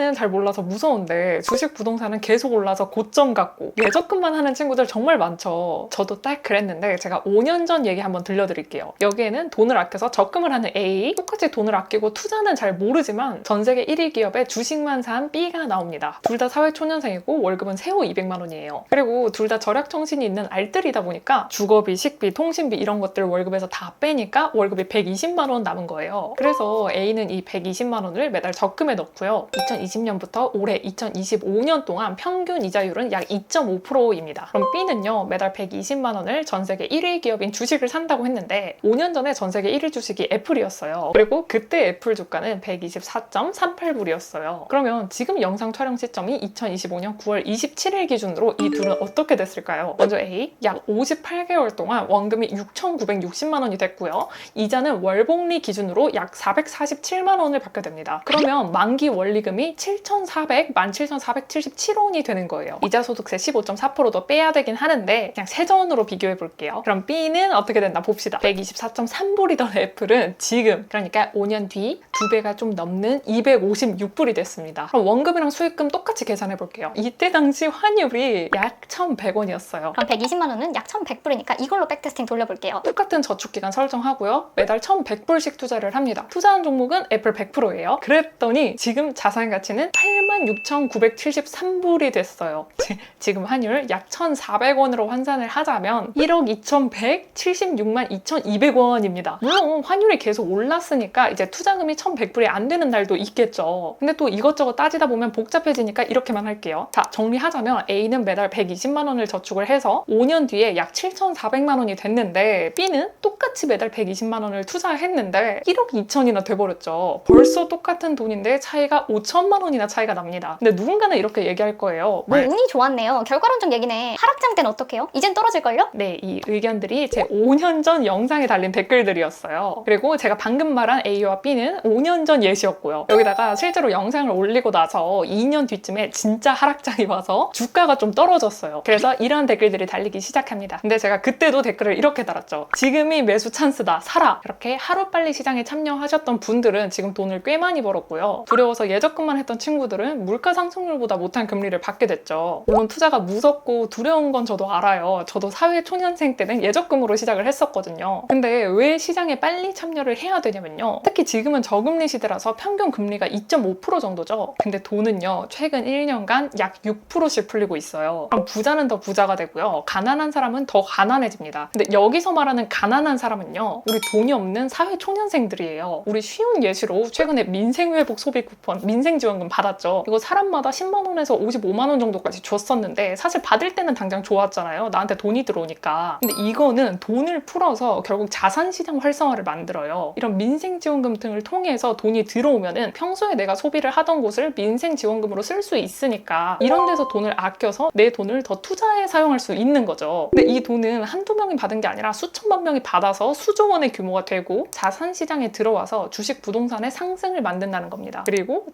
투자는 잘 몰라서 무서운데 주식 부동산은 계속 올라서 고점 같고 예적금만 하는 친구들 정말 많죠. 저도 딱 그랬는데 제가 5년 전 얘기 한번 들려드릴게요. 여기에는 돈을 아껴서 적금을 하는 A, 똑같이 돈을 아끼고 투자는 잘 모르지만 전 세계 1위 기업의 주식만 산 B가 나옵니다. 둘 다 사회초년생이고 월급은 세후 200만 원이에요. 그리고 둘 다 절약 정신이 있는 알뜰이다 보니까 주거비, 식비, 통신비 이런 것들 월급에서 다 빼니까 월급이 120만 원 남은 거예요. 그래서 A는 이 120만 원을 매달 적금에 넣고요. 2020 년부터 올해 2025년 동안 평균 이자율은 약 2.5%입니다. 그럼 B는요, 매달 120만 원을 전 세계 1위 기업인 주식을 산다고 했는데 5년 전에 전 세계 1위 주식이 애플이었어요. 그리고 그때 애플 주가는 124.38불이었어요. 그러면 지금 영상 촬영 시점이 2025년 9월 27일 기준으로 이 둘은 어떻게 됐을까요? 먼저 A, 약 58개월 동안 원금이 6,960만 원이 됐고요. 이자는 월복리 기준으로 약 447만 원을 받게 됩니다. 그러면 만기 원리금이 7,400, 17,477원이 되는 거예요. 이자 소득세 15.4%도 빼야 되긴 하는데 그냥 세전으로 비교해 볼게요. 그럼 B는 어떻게 됐나 봅시다. 124.3불이던 애플은 지금 그러니까 5년 뒤 두 배가 좀 넘는 256불이 됐습니다. 그럼 원금이랑 수익금 똑같이 계산해 볼게요. 이때 당시 환율이 약 1,100원이었어요. 그럼 120만 원은 약 1,100불이니까 이걸로 백테스팅 돌려볼게요. 똑같은 저축 기간 설정하고요. 매달 1,100불씩 투자를 합니다. 투자한 종목은 애플 100%예요. 그랬더니 지금 자산 가 치는 86,973불이 됐어요. 지- 지금 환율 약 1,400원으로 환산을 하자면 1억 2,176만 2,200원입니다. 물론 환율이 계속 올랐으니까 이제 투자금이 1,100불이 안 되는 날도 있겠죠. 근데 또 이것저것 따지다 보면 복잡해지니까 이렇게만 할게요. 자, 정리하자면 A는 매달 120만 원을 저축을 해서 5년 뒤에 약 7,400만 원이 됐는데 B는 똑같이 매달 120만 원을 투자했는데 1억 2천이나 돼버렸죠. 벌써 똑같은 돈인데 차이가 5천 만 원이나 차이가 납니다. 근데 누군가는 이렇게 얘기할 거예요. 뭐 운이 좋았네요. 결과론적 얘기네. 하락장 때는 어떡해요? 이젠 떨어질걸요? 네, 이 의견들이 제 5년 전 영상에 달린 댓글들이었어요. 그리고 제가 방금 말한 A와 B는 5년 전 예시였고요. 여기다가 실제로 영상을 올리고 나서 2년 뒤쯤에 진짜 하락장이 와서 주가가 좀 떨어졌어요. 그래서 이런 댓글들이 달리기 시작합니다. 근데 제가 그때도 댓글을 이렇게 달았죠. 지금이 매수 찬스다. 사라. 이렇게 하루빨리 시장에 참여하셨던 분들은 지금 돈을 꽤 많이 벌었고요. 두려워서 예적금만 했던 친구들은 물가 상승률보다 못한 금리를 받게 됐죠. 물론 투자가 무섭고 두려운 건 저도 알아요. 저도 사회 초년생 때는 예적금으로 시작을 했었거든요. 근데 왜 시장에 빨리 참여를 해야 되냐면요. 특히 지금은 저금리 시대라서 평균 금리가 2.5% 정도죠. 근데 돈은요, 최근 1년간 약 6%씩 풀리고 있어요. 그럼 부자는 더 부자가 되고요. 가난한 사람은 더 가난해집니다. 근데 여기서 말하는 가난한 사람은요, 우리 돈이 없는 사회 초년생들이에요. 우리 쉬운 예시로 최근에 민생회복 소비 쿠폰, 민생지원 금 받았죠. 이거 사람마다 10만 원에서 55만 원 정도까지 줬었는데 사실 받을 때는 당장 좋았잖아요. 나한테 돈이 들어오니까. 근데 이거는 돈을 풀어서 결국 자산 시장 활성화를 만들어요. 이런 민생 지원금 등을 통해서 돈이 들어오면은 평소에 내가 소비를 하던 곳을 민생 지원금으로 쓸 수 있으니까 이런 데서 돈을 아껴서 내 돈을 더 투자에 사용할 수 있는 거죠. 근데 이 돈은 한두 명이 받은 게 아니라 수천만 명이 받아서 수조 원의 규모가 되고 자산 시장에 들어와서 주식 부동산의 상승을 만든다는 겁니다. 그리고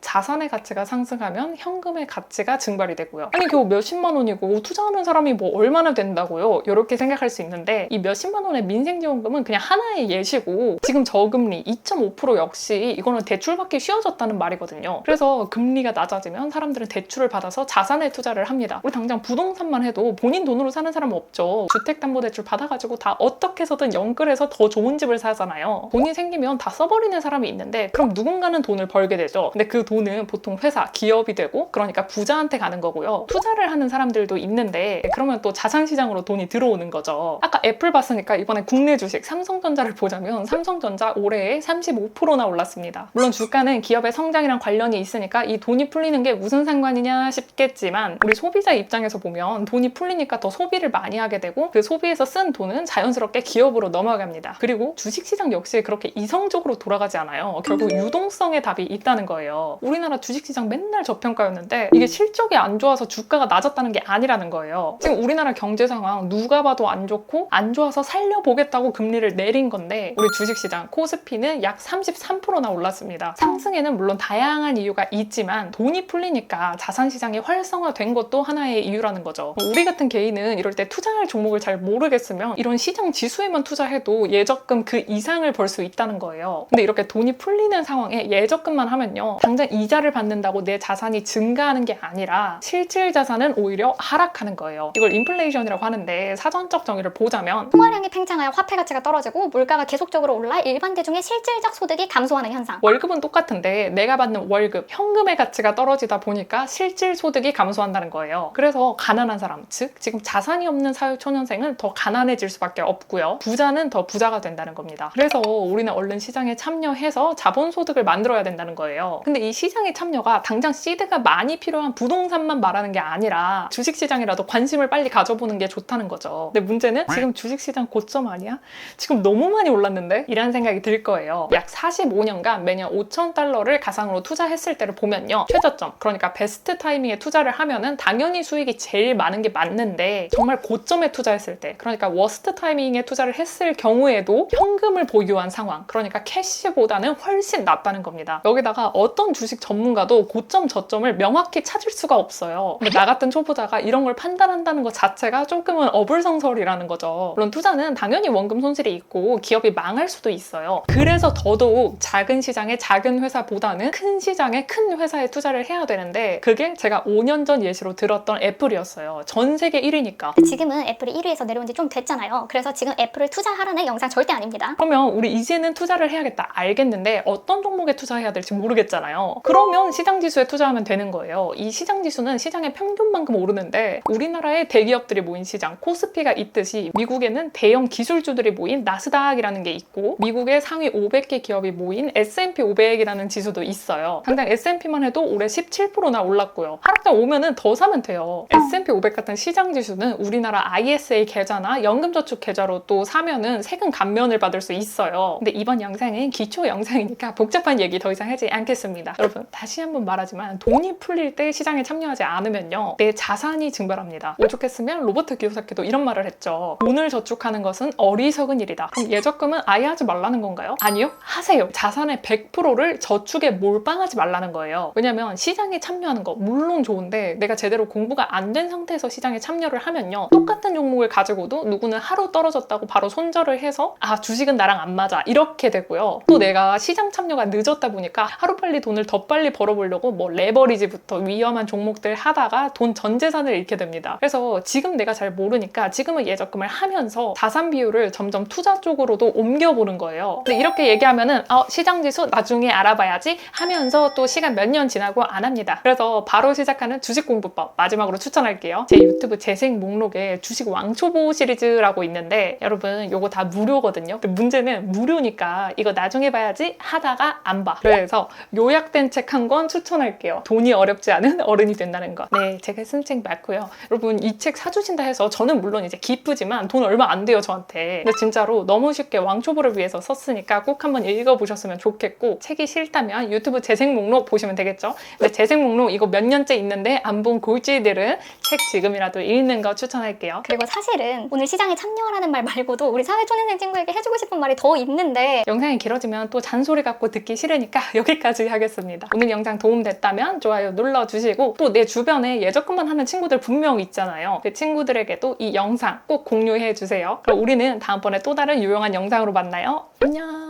자산의 가치가 상승하면 현금의 가치가 증발이 되고요. 아니 겨우 몇십만 원이고 투자하는 사람이 뭐 얼마나 된다고요? 이렇게 생각할 수 있는데 이 몇십만 원의 민생지원금은 그냥 하나의 예시고 지금 저금리 2.5% 역시 이거는 대출받기 쉬워졌다는 말이거든요. 그래서 금리가 낮아지면 사람들은 대출을 받아서 자산에 투자를 합니다. 우리 당장 부동산만 해도 본인 돈으로 사는 사람 없죠. 주택담보대출 받아가지고 다 어떻게 해서든 연끌해서 더 좋은 집을 사잖아요. 돈이 생기면 다 써버리는 사람이 있는데 그럼 누군가는 돈을 벌게 되죠. 근데 그 돈은 보통 회사, 기업이 되고 그러니까 부자한테 가는 거고요. 투자를 하는 사람들도 있는데 그러면 또 자산 시장으로 돈이 들어오는 거죠. 아까 애플 봤으니까 이번에 국내 주식 삼성전자를 보자면 삼성전자 올해에 35%나 올랐습니다. 물론 주가는 기업의 성장이랑 관련이 있으니까 이 돈이 풀리는 게 무슨 상관이냐 싶겠지만 우리 소비자 입장에서 보면 돈이 풀리니까 더 소비를 많이 하게 되고 그 소비에서 쓴 돈은 자연스럽게 기업으로 넘어갑니다. 그리고 주식시장 역시 그렇게 이성적으로 돌아가지 않아요. 결국 유동성의 답이 있다는 거예요. 우리나라 주식시장 맨날 저평가였는데 이게 실적이 안 좋아서 주가가 낮았다는 게 아니라는 거예요. 지금 우리나라 경제 상황 누가 봐도 안 좋고 안 좋아서 살려보겠다고 금리를 내린 건데 우리 주식시장 코스피는 약 33%나 올랐습니다. 상승에는 물론 다양한 이유가 있지만 돈이 풀리니까 자산시장이 활성화된 것도 하나의 이유라는 거죠. 우리 같은 개인은 이럴 때 투자할 종목을 잘 모르겠으면 이런 시장 지수에만 투자해도 예적금 그 이상을 벌 수 있다는 거예요. 근데 이렇게 돈이 풀리는 상황에 예적금만 하면요. 당장 이자를 이자를 받는다고 내 자산이 증가하는 게 아니라 실질 자산은 오히려 하락하는 거예요. 이걸 인플레이션이라고 하는데 사전적 정의를 보자면 통화량이 팽창하여 화폐 가치가 떨어지고 물가가 계속적으로 올라 일반 대중의 실질적 소득이 감소하는 현상. 월급은 똑같은데 내가 받는 월급, 현금의 가치가 떨어지다 보니까 실질 소득이 감소한다는 거예요. 그래서 가난한 사람, 즉 지금 자산이 없는 사회 초년생은 더 가난해질 수밖에 없고요. 부자는 더 부자가 된다는 겁니다. 그래서 우리는 얼른 시장에 참여해서 자본 소득을 만들어야 된다는 거예요. 근데 이 시장에 참여가 당장 시드가 많이 필요한 부동산만 말하는 게 아니라 주식시장이라도 관심을 빨리 가져보는 게 좋다는 거죠. 근데 문제는 지금 주식시장 고점 아니야? 지금 너무 많이 올랐는데? 이란 생각이 들 거예요. 약 45년간 매년 5천 달러를 가상으로 투자했을 때를 보면요. 최저점, 그러니까 베스트 타이밍에 투자를 하면은 당연히 수익이 제일 많은 게 맞는데 정말 고점에 투자했을 때, 그러니까 워스트 타이밍에 투자를 했을 경우에도 현금을 보유한 상황, 그러니까 캐시보다는 훨씬 낫다는 겁니다. 여기다가 어떤 주식 전문 가도 고점 저점을 명확히 찾을 수가 없어요. 근데 나 같은 초보자가 이런 걸 판단한다는 것 자체가 조금은 어불성설이라는 거죠. 물론 투자는 당연히 원금 손실이 있고 기업이 망할 수도 있어요. 그래서 더더욱 작은 시장의 작은 회사보다는 큰 시장의 큰 회사에 투자를 해야 되는데 그게 제가 5년 전 예시로 들었던 애플이었어요. 전 세계 1위니까. 지금은 애플이 1위에서 내려온 지 좀 됐잖아요. 그래서 지금 애플을 투자하라는 영상 절대 아닙니다. 그러면 우리 이제는 투자를 해야겠다 알겠는데 어떤 종목에 투자해야 될지 모르겠잖아요. 그러면 시장 지수에 투자하면 되는 거예요. 이 시장 지수는 시장의 평균만큼 오르는데 우리나라의 대기업들이 모인 시장 코스피가 있듯이 미국에는 대형 기술주들이 모인 나스닥이라는 게 있고 미국의 상위 500개 기업이 모인 S&P 500이라는 지수도 있어요. 당장 S&P만 해도 올해 17%나 올랐고요. 하락장 오면은 더 사면 돼요. S&P 500 같은 시장 지수는 우리나라 ISA 계좌나 연금저축 계좌로 또 사면은 세금 감면을 받을 수 있어요. 근데 이번 영상은 기초 영상이니까 복잡한 얘기 더 이상 하지 않겠습니다. 여러분 다시 한번 말하지만 돈이 풀릴 때 시장에 참여하지 않으면요 내 자산이 증발합니다. 오죽했으면 로버트 기요사키도 이런 말을 했죠. 돈을 저축하는 것은 어리석은 일이다. 그럼 예적금은 아예 하지 말라는 건가요? 아니요 하세요. 자산의 100%를 저축에 몰빵하지 말라는 거예요. 왜냐면 시장에 참여하는 거 물론 좋은데 내가 제대로 공부가 안 된 상태에서 시장에 참여를 하면요 똑같은 종목을 가지고도 누구는 하루 떨어졌다고 바로 손절을 해서 아 주식은 나랑 안 맞아 이렇게 되고요 또 내가 시장 참여가 늦었다 보니까 하루빨리 돈을 더 빨리 벌어보려고 뭐 레버리지부터 위험한 종목들 하다가 돈 전 재산을 잃게 됩니다 그래서 지금 내가 잘 모르니까 지금은 예적금을 하면서 자산 비율을 점점 투자 쪽으로도 옮겨보는 거예요 근데 이렇게 얘기하면은 어, 시장 지수 나중에 알아봐야지 하면서 또 시간 몇 년 지나고 안 합니다 그래서 바로 시작하는 주식 공부법 마지막으로 추천할게요 제 유튜브 재생 목록에 주식 왕초보 시리즈라고 있는데 여러분 요거 다 무료거든요. 문제는 무료니까 이거 나중에 봐야지 하다가 안 봐. 그래서 요약된 책 한권 추천할게요. 돈이 어렵지 않은 어른이 된다는 거. 네, 제가 쓴 책 맞고요. 여러분 이 책 사주신다 해서 저는 물론 이제 기쁘지만 돈 얼마 안 돼요 저한테. 근데 진짜로 너무 쉽게 왕초보를 위해서 썼으니까 꼭 한번 읽어보셨으면 좋겠고 책이 싫다면 유튜브 재생 목록 보시면 되겠죠. 근데 재생 목록 이거 몇 년째 있는데 안 본 골찌들은 책 지금이라도 읽는 거 추천할게요. 그리고 사실은 오늘 시장에 참여하라는 말 말고도 우리 사회초년생 친구에게 해주고 싶은 말이 더 있는데 영상이 길어지면 또 잔소리 갖고 듣기 싫으니까 여기까지 하겠습니다. 오늘 영상 도움됐다면 좋아요 눌러주시고 또 내 주변에 예적금만 하는 친구들 분명 있잖아요. 그 친구들에게도 이 영상 꼭 공유해 주세요. 그럼 우리는 다음번에 또 다른 유용한 영상으로 만나요. 안녕.